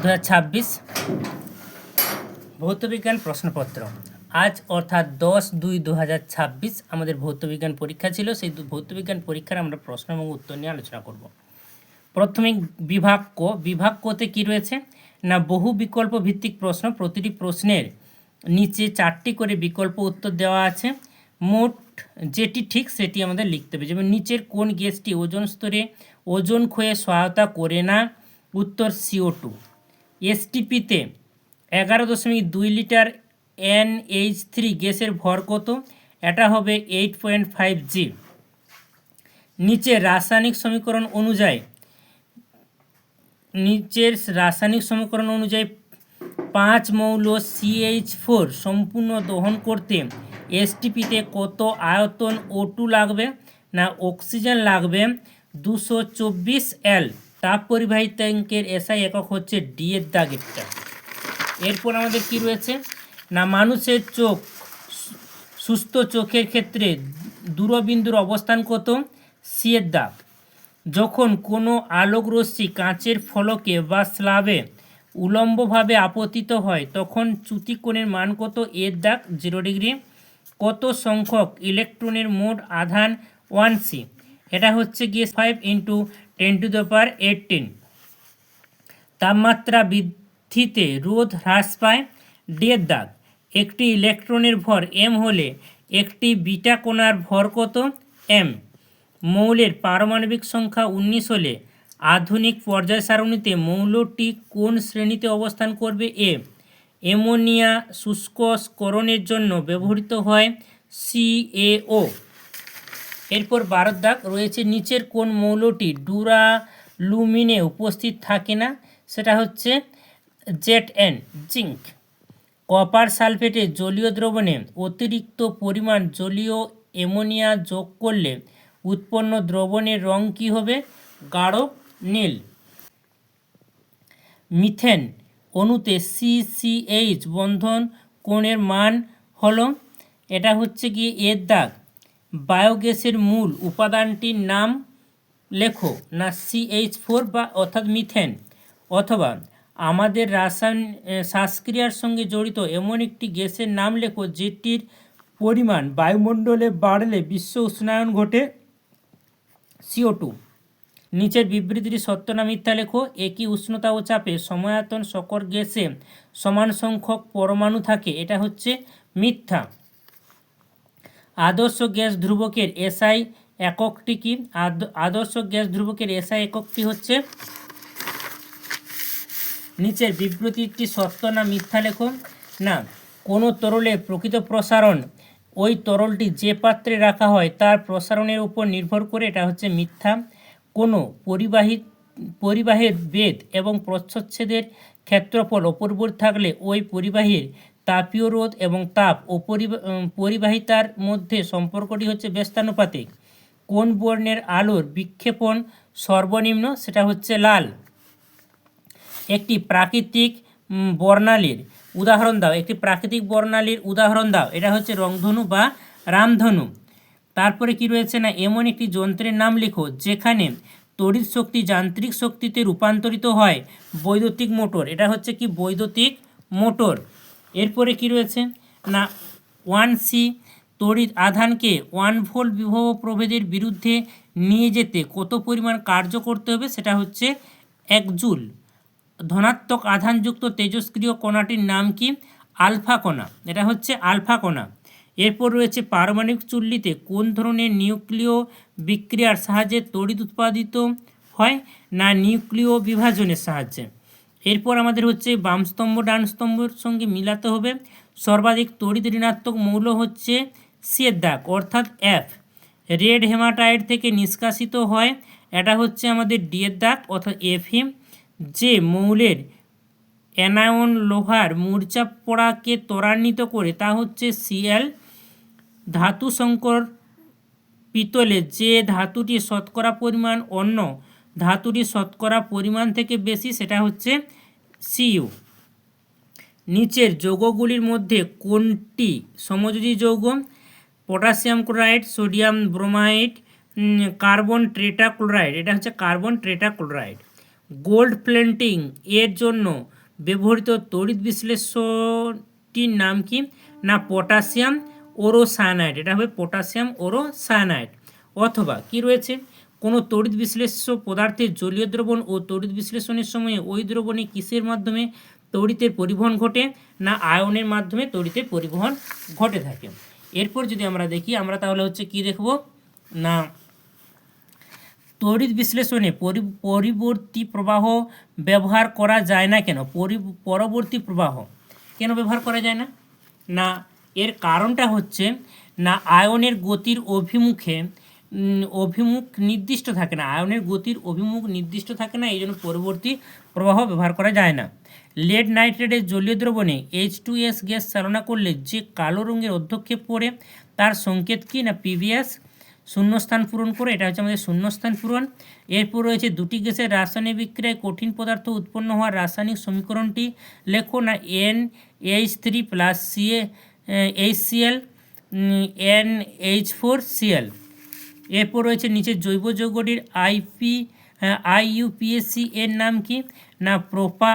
দু হাজার ছাব্বিশ ভৌতবিজ্ঞান প্রশ্নপত্র। আজ অর্থাৎ দশ দুই দু হাজার ছাব্বিশ আমাদের ভৌতবিজ্ঞান পরীক্ষা ছিল, সেই ভৌতবিজ্ঞান পরীক্ষার আমরা প্রশ্ন এবং উত্তর নিয়ে আলোচনা করব। প্রাথমিক বিভাগ ক। বিভাগ কতে কি রয়েছে? না বহু বিকল্প ভিত্তিক প্রশ্ন, প্রতিটি প্রশ্নের নিচে চারটি করে বিকল্প উত্তর দেওয়া আছে। মোট যেটি ঠিক সেটি আমাদের লিখতে হবে। যেমন নিচের কোন গ্যাসটি ওজন স্তরে ওজন ক্ষয়ে সহায়তা করে না, উত্তর সিও টু। এসটিপিতে এগারো দশমিক দুই লিটার এনএইচ থ্রি গ্যাসের ভর কত? এটা হবে এইট পয়েন্ট ফাইভ জি নিচে রাসায়নিক সমীকরণ অনুযায়ী, নিচের রাসায়নিক সমীকরণ অনুযায়ী পাঁচ মৌল সিএইচ ফোর সম্পূর্ণ দহন করতে এসটিপিতে কত আয়তন ও লাগবে না অক্সিজেন লাগবে? দুশো চব্বিশ এল তাপ পরিবাহী ট্যাঙ্কের এসআই একক হচ্ছে ডি এর দাগেরটা। এরপর আমাদের কি রয়েছে? না, মানুষের চোখ, সুস্থ চোখের ক্ষেত্রে দূরবিন্দুর অবস্থান কত? সি এর দাগ। যখন কোনো আলোক রশ্মি কাঁচের ফলকে বা স্লাবে উলম্বভাবে আপতিত হয়, তখন চ্যুতিকোণের মান কত? এর দাগ জিরো ডিগ্রি কত সংখ্যক ইলেকট্রনের মোট আধান? ওয়ান সি এটা হচ্ছে গিয়ে five into ten to the power eighteen তাপমাত্রা বৃদ্ধিতে রোধ হ্রাস পায় ডের দাগ। একটি ইলেকট্রনের ভর এম হলে একটি বিটা কোণার ভর কত এম মৌলের পারমাণবিক সংখ্যা উনিশ হলে আধুনিক পর্যায় সারণীতে মৌলটি কোন শ্রেণীতে অবস্থান করবে এ অ্যামোনিয়া শুষ্ককরণের জন্য ব্যবহৃত হয় সিএও এরপর বারো দাগ রয়েছে নিচের কোন মৌলটি ডুরালুমিনে উপস্থিত থাকে না? সেটা হচ্ছে জেট এন, জিঙ্ক। কপার সালফেটে জলীয় দ্রবণে অতিরিক্ত পরিমাণ জলীয় অ্যামোনিয়া যোগ করলে উৎপন্ন দ্রবণের রং কী হবে? গাঢ় নীল। মিথেন অণুতে সিসিএইচ বন্ধন কোণের মান হলো, এটা হচ্ছে গিয়ে এর দাগ। বায়োগ্যাসের মূল উপাদানটির নাম লেখো না সিএইচ ফোর বা অর্থাৎ মিথেন, অথবা আমাদের রাসায়ন শ্বাসক্রিয়ার সঙ্গে জড়িত এমন একটি গ্যাসের নাম লেখো যেটির পরিমাণ বায়ুমণ্ডলে বাড়লে বিশ্ব উষ্ণায়ন ঘটে সিও টু নিচের বিবৃতিটি সত্য না মিথ্যা লেখো, একই উষ্ণতা ও চাপে সময়তন সকর গ্যাসে সমান সংখ্যক পরমাণু থাকে, এটা হচ্ছে মিথ্যা। আদর্শ গ্যাস ধ্রুবকের এসআই এককটি কি? আদ- আদর্শ গ্যাস ধ্রুবকের এসআই এককটি হচ্ছে নিচের বিবৃতিটি সত্য না মিথ্যা লেখো না, কোনো তরলে প্রকৃত প্রসারণ ওই তরলটি যে পাত্রে রাখা হয় তার প্রসারণের উপর নির্ভর করে এটা হচ্ছে মিথ্যা। কোনো পরিবাহী, পরিবাহের বেদ এবং প্রচ্ছচ্ছেদের ক্ষেত্রফল অপরিবর্তিত থাকলে ওই পরিবাহীর তাপীয় রোধ এবং তাপ ও পরিবা- পরিবাহিতার মধ্যে সম্পর্কটি হচ্ছে ব্যস্তানুপাতিক। কোন বর্ণের আলোর বিক্ষেপণ সর্বনিম্ন? সেটা হচ্ছে লাল। একটি প্রাকৃতিক বর্ণালীর উদাহরণ দাও। একটি প্রাকৃতিক বর্ণালীর উদাহরণ দাও। এটা হচ্ছে রংধনু বা রামধনু। তারপরে কি রয়েছে না? এমন একটি যন্ত্রের নাম লেখো, যেখানে তড়িৎ শক্তি যান্ত্রিক শক্তিতে রূপান্তরিত হয় বৈদ্যুতিক মোটর। এটা হচ্ছে কি? বৈদ্যুতিক মোটর। এরপরে কি রয়েছে? না, ওয়ান সি তড়িৎ আধানকে ওয়ান ভোল্ট বিভব প্রভেদের বিরুদ্ধে নিয়ে যেতে কত পরিমাণ কার্য করতে হবে সেটা হচ্ছে এক জুল। ধনাত্মক আধানযুক্ত তেজস্ক্রিয় কণাটির নাম কি? আলফা কণা। এটা হচ্ছে আলফা কণা। এরপর রয়েছে পারমাণবিক চুল্লিতে কোন ধরনের নিউক্লিয় বিক্রিয়ার সাহায্যে তড়িৎ উৎপাদিত হয়? না, নিউক্লিয় বিভাজনের সাহায্যে। এরপর আমাদের হচ্ছে বাম স্তম্ভ, ডান স্তম্ভের সঙ্গে মিলাতে হবে। সর্বাধিক তড়িৎ ঋণাত্মক মৌল হচ্ছে সিয়ের দাগ অর্থাৎ এফ রেড হেমাটাইট থেকে নিষ্কাশিত হয়। এটা হচ্ছে আমাদের ডি এর দাগ, অর্থাৎ এফহিম যে মৌলের অ্যানায়ন লোহার মূর্চা পড়াকে ত্বরান্বিত করে, তা হচ্ছে সিএল ধাতু সংকর পিতলে যে ধাতুটি শতকরা পরিমাণ অন্য ধাতুটি শতকরা পরিমাণ থেকে বেশি, সেটা হচ্ছে সিইউ নিচের যৌগগুলির মধ্যে কোনটি সমযোজী যৌগ? Potassium chloride, sodium bromide carbon tetrachloride এটা হচ্ছে কার্বন ট্রেটাক্লোরাইড গোল্ড প্লেন্টিং, এর জন্য ব্যবহৃত তড়িৎ বিশ্লেষণটির নাম কি? না, পটাশিয়াম ওরোসায়ানাইড, এটা হবে পটাশিয়াম ওরোসায়ানাইড। অথবা কি রয়েছে? কোনো তড়িৎ বিশ্লেষ্য পদার্থের জলীয় দ্রবণ ও তড়িৎ বিশ্লেষণের সময়ে ওই দ্রবণে কিসের মাধ্যমে তড়িতের পরিবহন ঘটে না আয়নের মাধ্যমে তড়িতের পরিবহন ঘটে থাকে? এরপর যদি আমরা দেখি, আমরা তাহলে হচ্ছে কি দেখব? না, তড়িৎ বিশ্লেষণে পরি- পরিবর্তী প্রবাহ ব্যবহার করা যায় না কেন? পরি- পরবর্তী প্রবাহ কেন ব্যবহার করা যায় না? না, এর কারণটা হচ্ছে না আয়নের গতির অভিমুখে অভিমুখ নির্দিষ্ট থাকে না। আয়নের গতির অভিমুখ নির্দিষ্ট থাকে না এই জন্য পরবর্তী প্রবাহ ব্যবহার করা যায় না। লেড নাইট্রেটের জলীয় দ্রবণে এইচ টু এস গ্যাস চালনা করলে যে কালো রঙের অধ্যক্ষেপ পড়ে, তার সংকেত কি না পিভিএস শূন্যস্থান পূরণ করে, এটা হচ্ছে আমাদের শূন্যস্থান পূরণ। এরপর রয়েছে দুটি গ্যাসের রাসায়নিক বিক্রিয়ায় কঠিন পদার্থ উৎপন্ন হওয়ার রাসায়নিক সমীকরণটি। লেখো না N H three plus CA H CL N H four CL এরপর রয়েছে নিচে জৈব যৌগটির আইপি আইইউপিএসসি এর নাম কি? না, প্রোপা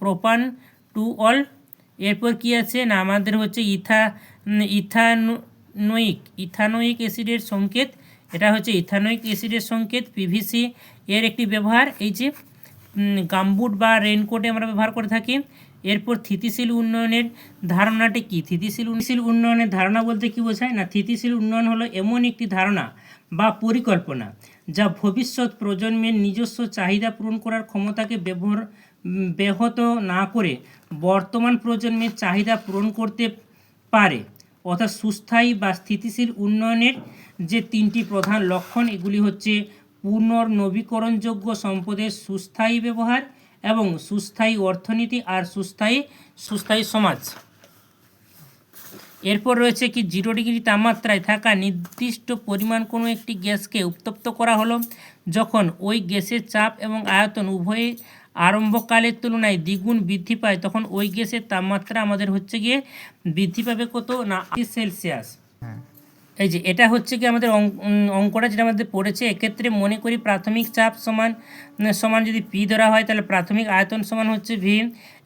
প্রোপান টু অল। এরপর কি আছে? না, আমাদের হচ্ছে ইথা ইথানোইক ইথানোইক অ্যাসিডের সংকেত। এটা হচ্ছে ইথানোইক অ্যাসিডের সংকেত পিভিসি এর একটি ব্যবহার। এই যে গামবুট বা রেনকোটে আমরা ব্যবহার করে থাকি। এরপর স্থিতিশীল উন্নয়নের ধারণাটি কি? স্থিতিশীল স্থিতিশীল উন্নয়নের ধারণা বলতে কি বোঝায়? না, স্থিতিশীল উন্নয়ন হলো এমন একটি ধারণা বা পরিকল্পনা, যা ভবিষ্যৎ প্রজন্মের নিজস্ব চাহিদা পূরণ করার ক্ষমতাকে ব্যবহার ব্যাহত না করে বর্তমান প্রজন্মের চাহিদা পূরণ করতে পারে। অর্থাৎ সুস্থায়ী বা স্থিতিশীল উন্নয়নের যে তিনটি প্রধান লক্ষণ, এগুলি হচ্ছে পুনর্নবীকরণযোগ্য সম্পদের সুস্থায়ী ব্যবহার এবং সুস্থায়ী অর্থনীতি আর সুস্থায়ী সুস্থায়ী সমাজ। এরপর রয়েছে কি জিরো ডিগ্রি তাপমাত্রায় থাকা নির্দিষ্ট পরিমাণ কোনো একটি গ্যাসকে উত্তপ্ত করা হলো যখন ওই গ্যাসের চাপ এবং আয়তন উভয়ই আরম্ভকালের তুলনায় দ্বিগুণ বৃদ্ধি পায় তখন ওই গ্যাসের তাপমাত্রা আমাদের হচ্ছে গিয়ে বৃদ্ধি পাবে কত না সেলসিয়াস। এই যে এটা হচ্ছে কি আমাদের অঙ্ক- অঙ্কটা যেটা আমাদের পড়েছে এক্ষেত্রে মনে করি প্রাথমিক চাপ সমান সমান যদি পি ধরা হয় তাহলে প্রাথমিক আয়তন সমান হচ্ছে ভি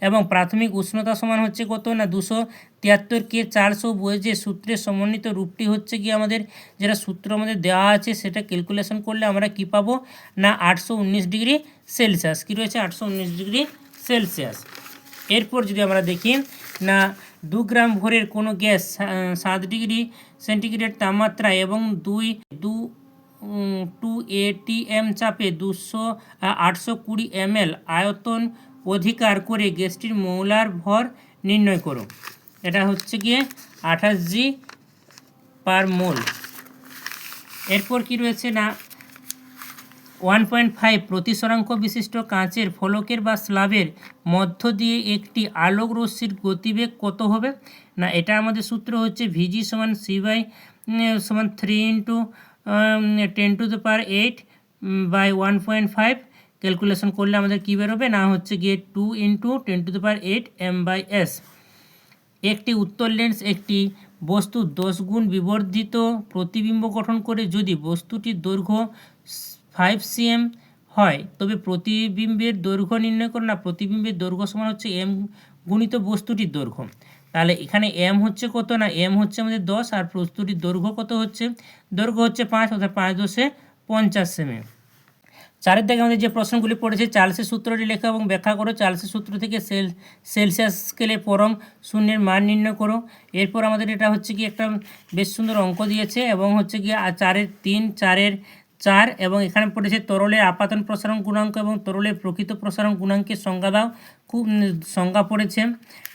এবং প্রাথমিক উষ্ণতা সমান হচ্ছে কত না দুশো। তিয়াত্তর কে চারশো বই যে সূত্রের সমন্বিত রূপটি হচ্ছে কি আমাদের, যেটা সূত্র আমাদের দেওয়া আছে, সেটা ক্যালকুলেশন করলে আমরা কি পাবো? না, আটশো উনিশ ডিগ্রি সেলসিয়াস। কী রয়েছে? আটশো উনিশ ডিগ্রি সেলসিয়াস। এরপর যদি আমরা দেখি, না, দু গ্রাম ভরের কোনো গ্যাস সাত ডিগ্রি সেন্টিগ্রেড তাপমাত্রা এবং দুই, দু টু এটিএম চাপে দুশো আটশো কুড়ি এমএল আয়তন অধিকার করে গ্যাসটির মৌলার ভর নির্ণয় করো। এটা হচ্ছে গিয়ে আঠাশ জি পার মোল। এরপর কি রয়েছে না? ওয়ান পয়েন্ট ফাইভ প্রতিসরাঙ্ক বিশিষ্ট কাঁচের ফলকের বা স্ল্যাবের মধ্য দিয়ে একটি আলোক রশ্মির গতিবেগ কত হবে? না, এটা আমাদের সূত্র হচ্ছে ভিজি সমান সি বাই সমান three into ten to the power eight by one point five. Calculation করলে আমাদের কী বেরোবে? না, হচ্ছে গিয়ে two into ten to the power eight M by S. একটি উত্তর লেন্স একটি বস্তুর দশ গুণ বিবর্ধিত প্রতিবিম্ব গঠন করে যদি বস্তুটির দৈর্ঘ্য ফাইভ সিএম হয়, তবে প্রতিবিম্বের দৈর্ঘ্য নির্ণয় করো না, প্রতিবিম্বের দৈর্ঘ্য সমান হচ্ছে এম গুণিত বস্তুটির দৈর্ঘ্য। তাহলে এখানে এম হচ্ছে কত না এম হচ্ছে আমাদের দশ, আর বস্তুটির দৈর্ঘ্য কত হচ্ছে? দৈর্ঘ্য হচ্ছে পাঁচ, অর্থাৎ পাঁচ দশে পঞ্চাশ সেমি চারের দিকে আমাদের যে প্রশ্নগুলি পড়েছে, চার্লসের সূত্রটি লেখা এবং ব্যাখ্যা করো। চার্লসের সূত্র থেকে সেল সেলসিয়াস স্কেলে পরম শূন্যের মান নির্ণয় করো। এরপর আমাদের এটা হচ্ছে কি একটা বেশ সুন্দর অঙ্ক দিয়েছে এবং হচ্ছে কি চারের তিন, চারের চার এবং এখানে পড়েছে তরলের আপাতন প্রসারণ গুণাঙ্ক এবং তরলের প্রকৃত প্রসারণ গুণাঙ্কের সংজ্ঞা দাও। খুব সংজ্ঞা পড়েছে।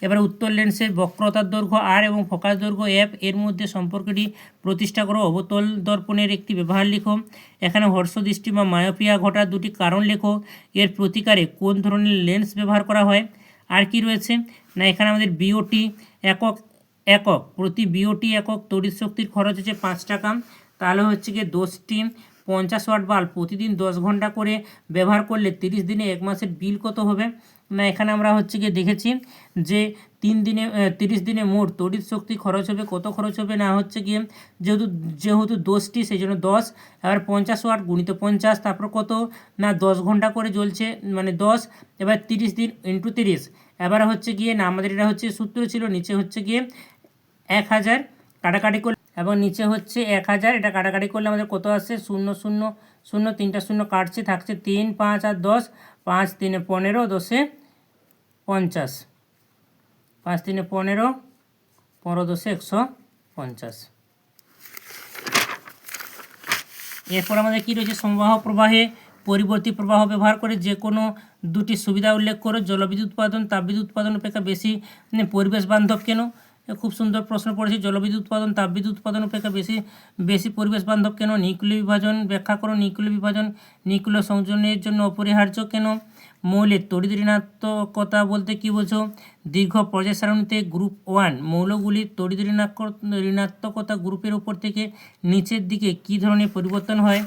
এবার উত্তর লেন্সের বক্রতার দৈর্ঘ্য আর এবং ফোকাস দৈর্ঘ্য এফ এর মধ্যে সম্পর্কটি প্রতিষ্ঠা করো। অবতল দর্পণের একটি ব্যবহার লিখো। এখানে হর্ষদৃষ্টি বা মায়োপিয়া ঘটার দুটি কারণ লেখো। এর প্রতিকারে কোন ধরনের লেন্স ব্যবহার করা হয়? আর কি রয়েছে? না, এখানে আমাদের বিওটি একক একক। প্রতি বিওটি একক তড়িৎ শক্তির খরচ হচ্ছে পাঁচ টাকা। তাহলে হচ্ছে গিয়ে দশটি পঞ্চাশ ওয়াট বাল্ব প্রতিদিন দশ ঘণ্টা করে ব্যবহার করলে তিরিশ দিনে এক মাসের বিল কত হবে? না, এখানে আমরা হচ্ছে গিয়ে দেখেছি যে তিন দিনে তিরিশ দিনে মোট তড়িৎ শক্তি খরচ হবে, কত খরচ হবে? না, হচ্ছে গিয়ে যেহেতু যেহেতু দশটি সেই জন্য দশ। এবার পঞ্চাশ ওয়াট গুণিত পঞ্চাশ, তারপর কত? না, দশ ঘণ্টা করে জ্বলছে মানে দশ। এবার তিরিশ দিন ইন্টু তিরিশ। এবার হচ্ছে গিয়ে, না, আমাদের এটা হচ্ছে সূত্র ছিল, নিচে হচ্ছে গিয়ে এক হাজার কাটাকাটি করলে এবং নিচে হচ্ছে এক হাজার। এটা কাটাকাটি করলে আমাদের কত আসছে? শূন্য শূন্য শূন্য, তিনটা শূন্য কাটছে, থাকছে তিন, পাঁচ আর দশ। পাঁচ তিনে পনেরো, দশে পঞ্চাশ। পাঁচ তিনে পনেরো পনেরো দশে একশো পঞ্চাশ। এরপর আমাদের কী রয়েছে? সমবাহ প্রবাহে পরিবর্তী প্রবাহ ব্যবহার করে যে কোনো দুটি সুবিধা উল্লেখ করো। জলবিদ্যুৎ উৎপাদন, তাপবিদ্যুৎ উৎপাদন অপেক্ষা বেশি মানে পরিবেশ বান্ধব কেন? খুব সুন্দর প্রশ্ন পড়েছে জলবিদ্যুৎ উৎপাদন, তাপবিদ্যুৎ উৎপাদন অপেক্ষা বেশি বেশি পরিবেশ বান্ধব কেন? নিউক্লিয় বিভাজন ব্যাখ্যা করো, নিউক্লিয় বিভাজন, নিউক্লিয় সংযোজনের জন্য অপরিহার্য কেন? মৌলের তড়িৎ ঋণাত্মকতা বলতে কী বোঝো? দীর্ঘ পর্যায় সারণীতে গ্রুপ ওয়ান, মৌলগুলির তড়িৎ ঋণাত্মক- ঋণাত্মকতা গ্রুপের উপর থেকে নিচের দিকে কী ধরনের পরিবর্তন হয়?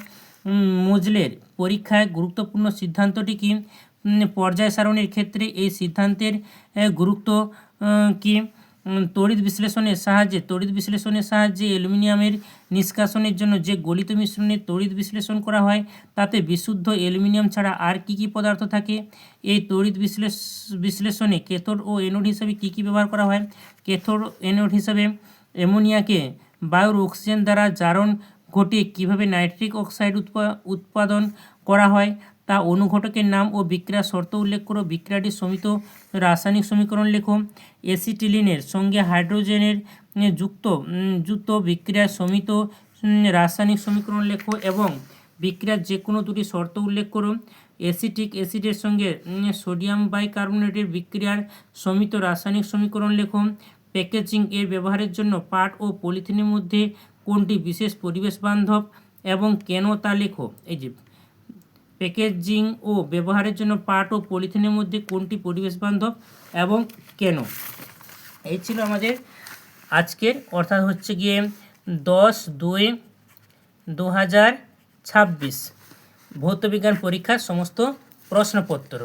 মোজলের পরীক্ষায় গুরুত্বপূর্ণ সিদ্ধান্তটি কি? পর্যায় সারণীর ক্ষেত্রে এই সিদ্ধান্তের গুরুত্ব কি? তড়িৎ বিশ্লেষণের সাহায্যে, তড়িৎ বিশ্লেষণের সাহায্যে অ্যালুমিনিয়ামের নিষ্কাশনের জন্য যে গলিত মিশ্রণে তড়িৎ বিশ্লেষণ করা হয়, তাতে বিশুদ্ধ অ্যালুমিনিয়াম ছাড়া আর কি কি পদার্থ থাকে? এই তড়িৎ বিশ্লেষ, বিশ্লেষণে ক্যাথোড ও অ্যানোড হিসাবে কি কি ব্যবহার করা হয়? ক্যাথোড অ্যানোড হিসাবে অ্যামোনিয়াকে বায়ুর অক্সিজেন দ্বারা জারণ ঘটিয়ে কীভাবে নাইট্রিক অক্সাইড উৎপা- উৎপাদন করা হয়? তা অনুঘটকের নাম ও বিক্রিয়ার শর্ত উল্লেখ করো বিক্রিয়াটি সমিত রাসায়নিক সমীকরণ লেখো। এসিটিলিনের সঙ্গে হাইড্রোজেনের যুক্ত যুক্ত বিক্রিয়ার সমিত রাসায়নিক সমীকরণ লেখো এবং বিক্রিয়ার যে কোনো দুটি শর্ত উল্লেখ করো। অ্যাসিটিক অ্যাসিডের সঙ্গে সোডিয়াম বাইকার্বনেটের বিক্রিয়ার সমিত রাসায়নিক সমীকরণ লেখো। প্যাকেজিং এর ব্যবহারের জন্য পাট ও পলিথিনের মধ্যে কোনটি বিশেষ পরিবেশ বান্ধব এবং কেন তা লেখো। এই যে প্যাকেজিং ও ব্যবহারের জন্য পাট ও পলিথিনের মধ্যে কোনটি পরিবেশ বান্ধব এবং কেন? এই ছিল আমাদের আজকের, অর্থাৎ হচ্ছে গিয়ে দশ দুই দু হাজার ছাব্বিশ ভৌতবিজ্ঞান পরীক্ষার সমস্ত প্রশ্নপত্র।